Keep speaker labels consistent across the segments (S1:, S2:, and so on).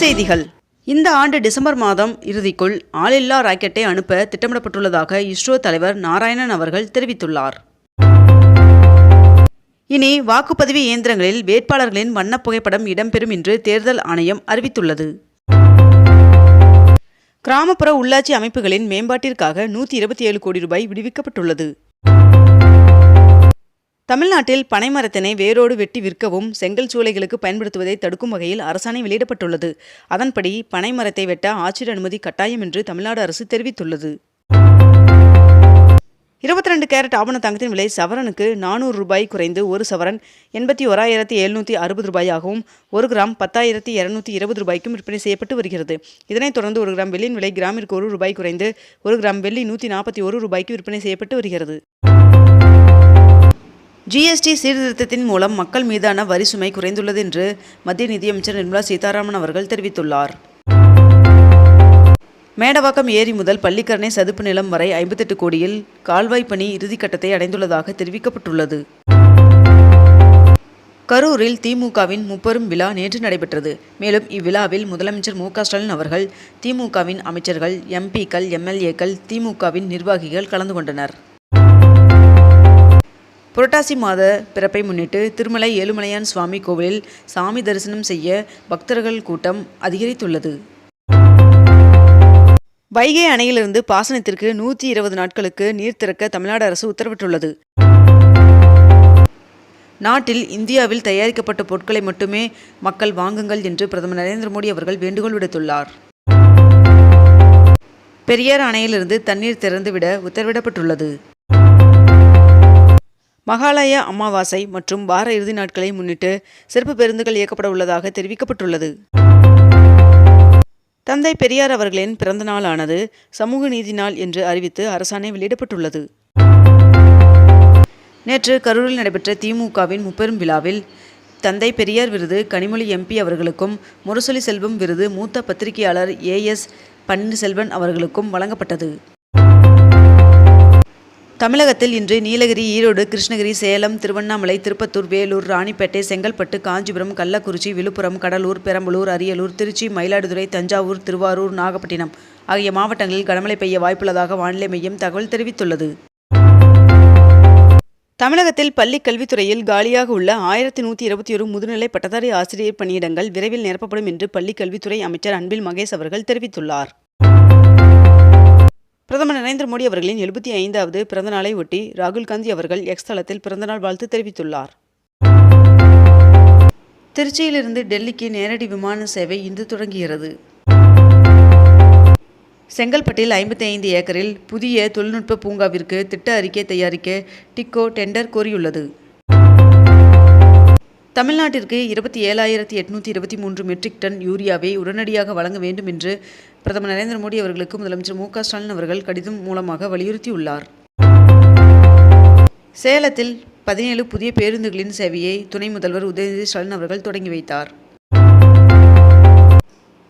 S1: செய்திகள். இந்த ஆண்டு டிசம்பர் மாதம் இறுதிக்குள் ஆளில்லா ராக்கெட்டை அனுப்ப திட்டமிடப்பட்டுள்ளதாக இஸ்ரோ தலைவர் நாராயணன் அவர்கள் தெரிவித்துள்ளார். இனி வாக்குப்பதிவு இயந்திரங்களில் வேட்பாளர்களின் வண்ண புகைப்படம் இடம்பெறும் என்று தேர்தல் ஆணையம் அறிவித்துள்ளது. கிராமப்புற உள்ளாட்சி அமைப்புகளின் மேம்பாட்டிற்காக நூற்றி இருபத்தி ஏழு கோடி ரூபாய் விடுவிக்கப்பட்டுள்ளது. தமிழ்நாட்டில் பனைமரத்தினை வேரோடு வெட்டி விற்கவும் செங்கல் சூளைகளுக்கு பயன்படுத்துவதை தடுக்கும் வகையில் அரசாணை வெளியிடப்பட்டுள்ளது. அதன்படி பனைமரத்தை வெட்ட ஆட்சியர் அனுமதி கட்டாயம் என்று தமிழ்நாடு அரசு தெரிவித்துள்ளது. இருபத்தி ரெண்டு கேரட் ஆபண தங்கத்தின் விலை சவரனுக்கு நானூறு ரூபாய் குறைந்து ஒரு சவரன் எண்பத்தி ஓராயிரத்தி எழுநூற்றி அறுபது ரூபாயாகவும் ஒரு கிராம் பத்தாயிரத்தி இரநூத்தி இருபது ரூபாய்க்கும் விற்பனை செய்யப்பட்டு வருகிறது. இதனைத் தொடர்ந்து ஒரு கிராம் வெள்ளியின் விலை கிராமிற்கு ஒரு ரூபாய் குறைந்து ஒரு கிராம் வெள்ளி நூற்றி நாற்பத்தி ஒரு ரூபாய்க்கு விற்பனை செய்யப்பட்டு வருகிறது. ஜிஎஸ்டி சீர்திருத்தத்தின் மூலம் மக்கள் மீதான வரி சுமை குறைந்துள்ளது என்று மத்திய நிதியமைச்சர் நிர்மலா சீதாராமன் அவர்கள் தெரிவித்துள்ளார். மேடவாக்கம் ஏரி முதல் பள்ளிக்கரணை சதுப்பு நிலம் வரை ஐம்பத்தெட்டு கோடியில் கால்வாய் பணி இறுதிக்கட்டத்தை அடைந்துள்ளதாக தெரிவிக்கப்பட்டுள்ளது. கரூரில் திமுகவின் முப்பெரும் விழா நேற்று நடைபெற்றது. மேலும் இவ்விழாவில் முதலமைச்சர் மு ஸ்டாலின் அவர்கள் திமுகவின் அமைச்சர்கள் எம்பிக்கள் எம்எல்ஏக்கள் திமுகவின் நிர்வாகிகள் கலந்து கொண்டனர். புரட்டாசி மாத பிறப்பை முன்னிட்டு திருமலை ஏழுமலையான் சுவாமி கோவிலில் சாமி தரிசனம் செய்ய பக்தர்கள் கூட்டம் அதிகரித்துள்ளது. வைகை அணையிலிருந்து பாசனத்திற்கு நூற்றி இருபது நாட்களுக்கு நீர் திறக்க தமிழ்நாடு அரசு உத்தரவிட்டுள்ளது. நாட்டில் இந்தியாவில் தயாரிக்கப்பட்ட பொருட்களை மட்டுமே மக்கள் வாங்குங்கள் என்று பிரதமர் நரேந்திர மோடி அவர்கள் வேண்டுகோள் விடுத்துள்ளார். பெரியார் அணையிலிருந்து தண்ணீர் திறந்துவிட உத்தரவிடப்பட்டுள்ளது. மகாலய அமாவாசை மற்றும் வார இறுதி நாட்களை முன்னிட்டு சிறப்பு பேருந்துகள் இயக்கப்பட உள்ளதாக தெரிவிக்கப்பட்டுள்ளது. தந்தை பெரியார் அவர்களின் பிறந்த நாளானது சமூக நீதி நாள் என்று அறிவித்து அரசாணை வெளியிடப்பட்டுள்ளது. நேற்று கரூரில் நடைபெற்ற திமுகவின் முப்பெரும் விழாவில் தந்தை பெரியார் விருது கனிமொழி எம்பி அவர்களுக்கும் முரசொலி செல்வம் விருது மூத்த பத்திரிகையாளர் ஏஎஸ் பன்னீர்செல்வன் அவர்களுக்கும் வழங்கப்பட்டது. தமிழகத்தில் இன்று நீலகிரி ஈரோடு கிருஷ்ணகிரி சேலம் திருவண்ணாமலை திருப்பத்தூர் வேலூர் ராணிப்பேட்டை செங்கல்பட்டு காஞ்சிபுரம் கள்ளக்குறிச்சி விழுப்புரம் கடலூர் பெரம்பலூர் அரியலூர் திருச்சி மயிலாடுதுறை தஞ்சாவூர் திருவாரூர் நாகப்பட்டினம் ஆகிய மாவட்டங்களில் கனமழை பெய்ய வாய்ப்புள்ளதாக வானிலை மையம் தகவல் தெரிவித்துள்ளது. தமிழகத்தில் பள்ளி கல்வித்துறையில் காலியாக உள்ள ஆயிரத்தி நூற்றி இருபத்தி ஒரு முதுநிலை பட்டதாரி ஆசிரியர் பணியிடங்கள் விரைவில் நிரப்பப்படும் என்று பள்ளி கல்வித்துறை அமைச்சர் அன்பில் மகேஷ் அவர்கள் தெரிவித்துள்ளார். பிரதமர் நரேந்திர மோடி அவர்களின் எழுபத்தி ஐந்தாவது பிறந்த நாளை ஒட்டி ராகுல் காந்தி அவர்கள் எக்ஸ் தளத்தில் பிறந்தநாள் வாழ்த்து தெரிவித்துள்ளார். திருச்சியிலிருந்து டெல்லிக்கு நேரடி விமான சேவை இன்று தொடங்குகிறது. செங்கல்பட்டில் ஐம்பத்தி ஐந்து ஏக்கரில் புதிய தொழில்நுட்ப பூங்காவிற்கு திட்ட அறிக்கை தயாரிக்க டிக்கோ டெண்டர் கோரியுள்ளது. தமிழ்நாட்டிற்கு இருபத்தி ஏழாயிரத்தி எட்நூற்றி இருபத்தி மூன்று மெட்ரிக் டன் யூரியாவை உடனடியாக வழங்க வேண்டும் என்று பிரதமர் நரேந்திர மோடி அவர்களுக்கு முதலமைச்சர் மு க ஸ்டாலின் அவர்கள் கடிதம் மூலமாக வலியுறுத்தியுள்ளார். சேலத்தில் பதினேழு புதிய பேருந்துகளின் சேவையை துணை முதல்வர் உதயநிதி ஸ்டாலின் அவர்கள் தொடங்கி வைத்தார்.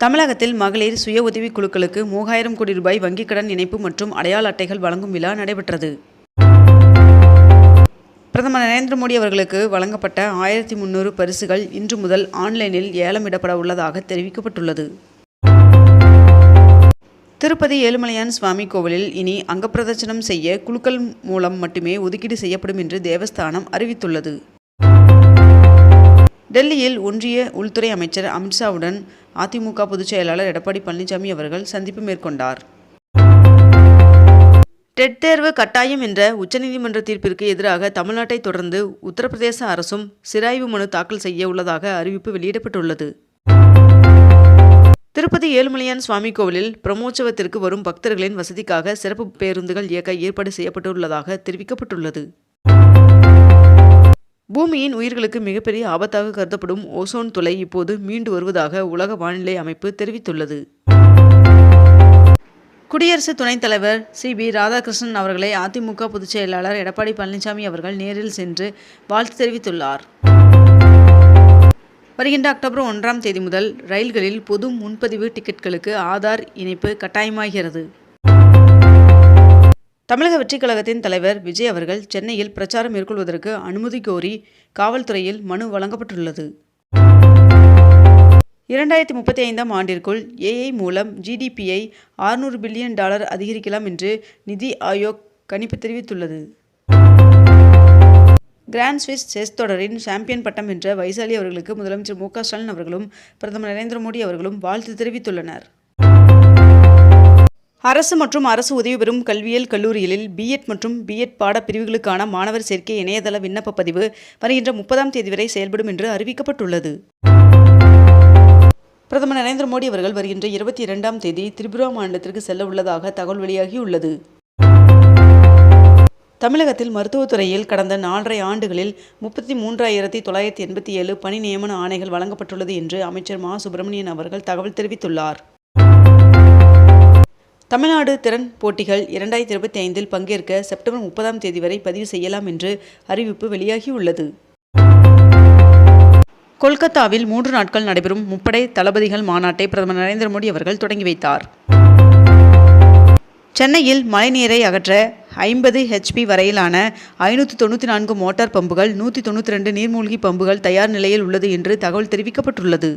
S1: தமிழகத்தில் மகளிர் சுய உதவிக் குழுக்களுக்கு மூவாயிரம் கோடி ரூபாய் வங்கிக் கடன் இணைப்பு மற்றும் அடையாள அட்டைகள் வழங்கும் விழா நடைபெற்றது. பிரதமர் நரேந்திர மோடி அவர்களுக்கு வழங்கப்பட்ட ஆயிரத்தி முன்னூறு பரிசுகள் இன்று முதல் ஆன்லைனில் ஏலமிடப்பட உள்ளதாக தெரிவிக்கப்பட்டுள்ளது. திருப்பதி ஏழுமலையான் சுவாமி கோவிலில் இனி அங்கப்பிரதட்சணம் செய்ய குழுக்கள் மூலம் மட்டுமே ஒதுக்கீடு செய்யப்படும் என்று தேவஸ்தானம் அறிவித்துள்ளது. டெல்லியில் ஒன்றிய உள்துறை அமைச்சர் அமித்ஷாவுடன் அதிமுக பொதுச் செயலாளர் எடப்பாடி பழனிசாமி அவர்கள் சந்திப்பு மேற்கொண்டார். டெட் தேர்வு கட்டாயம் என்ற உச்சநீதிமன்ற தீர்ப்பிற்கு எதிராக தமிழ்நாட்டை தொடர்ந்து உத்தரப்பிரதேச அரசும் சிராய்வு மனு தாக்கல் செய்ய உள்ளதாக அறிவிப்பு வெளியிடப்பட்டுள்ளது. திருப்பதி ஏழுமலையான் சுவாமி கோவிலில் பிரமோற்சவத்திற்கு வரும் பக்தர்களின் வசதிக்காக சிறப்பு பேருந்துகள் இயக்க ஏற்பாடு செய்யப்பட்டுள்ளதாக தெரிவிக்கப்பட்டுள்ளது. பூமியின் உயிர்களுக்கு மிகப்பெரிய ஆபத்தாக கருதப்படும் ஓசோன் துளை இப்போது மீண்டு வருவதாக உலக வானிலை அமைப்பு தெரிவித்துள்ளது. குடியரசு துணைத் தலைவர் சி. பி. ராதாகிருஷ்ணன் அவர்களை அதிமுக பொதுச் செயலாளர் எடப்பாடி பழனிசாமி அவர்கள் நேரில் சென்று வாழ்த்து தெரிவித்துள்ளார். வருகின்ற அக்டோபர் ஒன்றாம் தேதி முதல் ரயில்களில் பொது முன்பதிவு டிக்கெட்களுக்கு ஆதார் இணைப்பு கட்டாயமாகிறது. தமிழக வெற்றிக் கழகத்தின் தலைவர் விஜய் அவர்கள் சென்னையில் பிரச்சாரம் மேற்கொள்வதற்கு அனுமதி கோரி காவல்துறையில் மனு வழங்கப்பட்டுள்ளது. இரண்டாயிரத்தி முப்பத்தி ஐந்தாம் ஆண்டிற்குள் ஏஐ மூலம் ஜிடிபியை ஆறுநூறு பில்லியன் டாலர் அதிகரிக்கலாம் என்று நிதி ஆயோக் கணிப்பு தெரிவித்துள்ளது. கிராண்ட் ஸ்விஸ் செஸ் தொடரின் சாம்பியன் பட்டம் வென்ற வைசாலி அவர்களுக்கு முதலமைச்சர் மு க ஸ்டாலின் அவர்களும் பிரதமர் நரேந்திர மோடி அவர்களும் வாழ்த்து தெரிவித்துள்ளனர். அரசு மற்றும் அரசு உதவி பெறும் கல்வியியல் கல்லூரிகளில் பிஎட் மற்றும் பிஎட் பாடப்பிரிவுகளுக்கான மாணவர் சேர்க்கை இணையதள விண்ணப்ப பதிவு வருகின்ற முப்பதாம் தேதி வரை செயல்படும் என்று அறிவிக்கப்பட்டுள்ளது. பிரதமர் நரேந்திர மோடி அவர்கள் வருகின்ற இருபத்தி இரண்டாம் தேதி திரிபுரா மாநிலத்திற்கு செல்ல உள்ளதாக தகவல் வெளியாகியுள்ளது. தமிழகத்தில் மருத்துவத்துறையில் கடந்த நாலரை ஆண்டுகளில் முப்பத்தி மூன்றாயிரத்தி தொள்ளாயிரத்தி எண்பத்தி ஏழு பணி நியமன ஆணைகள் வழங்கப்பட்டுள்ளது என்று அமைச்சர் மா. சுப்பிரமணியன் அவர்கள் தகவல் தெரிவித்துள்ளார். தமிழ்நாடு திறன் போட்டிகள் இரண்டாயிரத்தி இருபத்தி ஐந்தில் பங்கேற்க செப்டம்பர் முப்பதாம் தேதி வரை பதிவு செய்யலாம் என்று அறிவிப்பு வெளியாகியுள்ளது. கொல்கத்தாவில் மூன்று நாட்கள் நடைபெறும் முப்படை தளபதிகள் மாநாட்டை பிரதமர் நரேந்திர மோடி அவர்கள் தொடங்கி வைத்தார். சென்னையில் மழைநீரை அகற்ற ஐம்பது ஹெச்பி வரையிலான ஐநூற்றி தொண்ணூற்றி நான்கு மோட்டார் பம்புகள் நூற்றி தொண்ணூற்றி ரெண்டு நீர்மூழ்கி பம்புகள் தயார் நிலையில் உள்ளது என்று தகவல் தெரிவிக்கப்பட்டுள்ளது.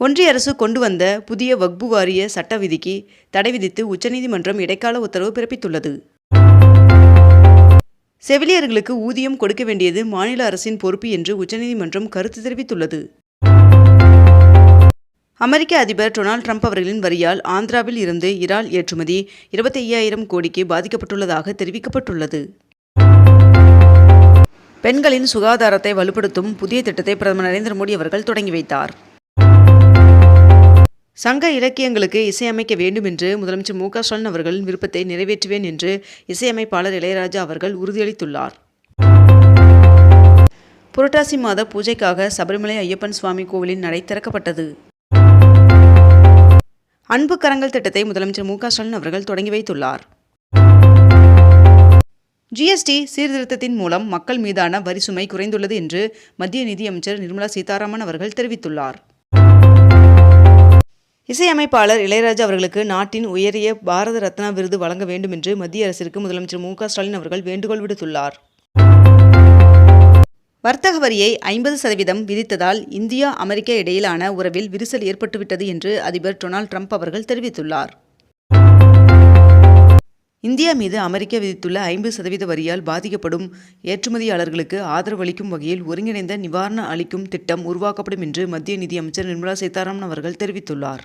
S1: ஒன்றிய அரசு கொண்டு வந்த புதிய வக்பு வாரிய சட்ட விதிக்கு தடை விதித்து உச்சநீதிமன்றம் இடைக்கால உத்தரவு பிறப்பித்துள்ளது. செவிலியர்களுக்கு ஊதியம் கொடுக்க வேண்டியது மாநில அரசின் பொறுப்பு என்று உச்சநீதிமன்றம் கருத்து தெரிவித்துள்ளது. அமெரிக்க அதிபர் டொனால்ட் ட்ரம்ப் அவர்களின் வரியால் ஆந்திராவில் இருந்து இறால் ஏற்றுமதி இருபத்தி ஐயாயிரம் கோடிக்கு பாதிக்கப்பட்டுள்ளதாக தெரிவிக்கப்பட்டுள்ளது. பெண்களின் சுகாதாரத்தை வலுப்படுத்தும் புதிய திட்டத்தை பிரதமர் நரேந்திர மோடி அவர்கள் தொடங்கி வைத்தார். சங்க இலக்கியங்களுக்கு இசையமைக்க வேண்டும் என்று முதலமைச்சர் மு க ஸ்டாலின் அவர்களின் விருப்பத்தை நிறைவேற்றுவேன் என்று இசையமைப்பாளர் இளையராஜா அவர்கள் உறுதியளித்துள்ளார். புரட்டாசி மாத பூஜைக்காக சபரிமலை ஐயப்பன் சுவாமி கோவிலின் நடை திறக்கப்பட்டது. அன்பு கரங்கள் திட்டத்தை முதலமைச்சர் மு க ஸ்டாலின் அவர்கள் தொடங்கி வைத்துள்ளார். ஜிஎஸ்டி சீர்திருத்தத்தின் மூலம் மக்கள் மீதான வரி சுமை குறைந்துள்ளது என்று மத்திய நிதியமைச்சர் நிர்மலா சீதாராமன் அவர்கள் தெரிவித்துள்ளார். இசையமைப்பாளர் இளையராஜா அவர்களுக்கு நாட்டின் உயரிய பாரத ரத்னா விருது வழங்க வேண்டும் என்று மத்திய அரசிற்கு முதலமைச்சர் மு ஸ்டாலின் அவர்கள் வேண்டுகோள் விடுத்துள்ளார். வர்த்தக வரியை ஐம்பது சதவீதம் விதித்ததால் இந்தியா அமெரிக்கா இடையிலான உறவில் விரிசல் ஏற்பட்டுவிட்டது என்று அதிபர் டொனால்ட் ட்ரம்ப் அவர்கள் தெரிவித்துள்ளார். இந்தியா மீது அமெரிக்கா விதித்துள்ள ஐம்பது சதவீத வரியால் பாதிக்கப்படும் ஏற்றுமதியாளர்களுக்கு ஆதரவு அளிக்கும் வகையில் ஒருங்கிணைந்த நிவாரண அளிக்கும் திட்டம் உருவாக்கப்படும் என்று மத்திய நிதியமைச்சர் நிர்மலா சீதாராமன் அவர்கள் தெரிவித்துள்ளார்.